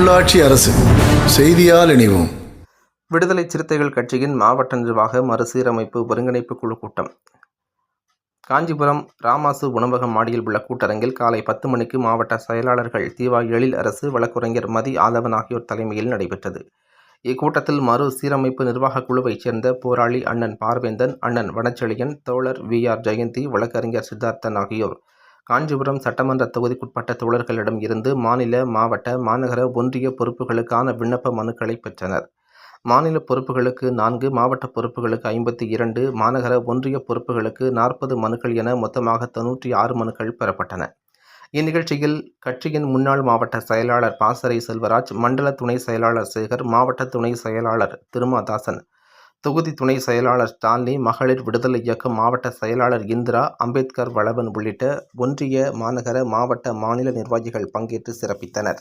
உள்ளாட்சி அரசு செய்தியால் இணைவோம். விடுதலை சிறுத்தைகள் கட்சியின் மாவட்ட நிர்வாக மறுசீரமைப்பு ஒருங்கிணைப்பு குழு கூட்டம். காஞ்சிபுரம் ராமாசு உணவக மாடியில் உள்ள கூட்டரங்கில் காலை பத்து மணிக்கு மாவட்ட செயலாளர்கள் தீவா எழில் அரசு வழக்குரைஞர் மதி ஆதவன் ஆகியோர் தலைமையில் நடைபெற்றது. இக்கூட்டத்தில் மறு சீரமைப்பு நிர்வாக குழுவைச் சேர்ந்த போராளி அண்ணன் பார்வேந்தன் அண்ணன் வனச்செழியன் தோழர் வி ஆர் ஜெயந்தி வழக்கறிஞர் சித்தார்த்தன் ஆகியோர் காஞ்சிபுரம் சட்டமன்ற தொகுதிக்குட்பட்ட தோழர்களிடம் இருந்து மாநில மாவட்ட மாநகர ஒன்றிய பொறுப்புகளுக்கான விண்ணப்ப மனுக்களை பெற்றனர். மாநில பொறுப்புகளுக்கு நான்கு மாவட்ட பொறுப்புகளுக்கு ஐம்பத்தி இரண்டு மாநகர ஒன்றிய பொறுப்புகளுக்கு நாற்பது மனுக்கள் என மொத்தமாக தொன்னூற்றி ஆறு மனுக்கள் பெறப்பட்டன. இந்நிகழ்ச்சியில் கட்சியின் முன்னாள் மாவட்ட செயலாளர் பாசறை செல்வராஜ் மண்டல துணை செயலாளர் சேகர் மாவட்ட துணை செயலாளர் திருமாதாசன் தொகுதி துணை செயலாளர் ஸ்டான்லி மகளிர் விடுதலை இயக்கம் மாவட்ட செயலாளர் இந்திரா அம்பேத்கர் வளவன் உள்ளிட்ட ஒன்றிய மாநகர மாவட்ட மாநில நிர்வாகிகள் பங்கேற்று சிறப்பித்தனர்.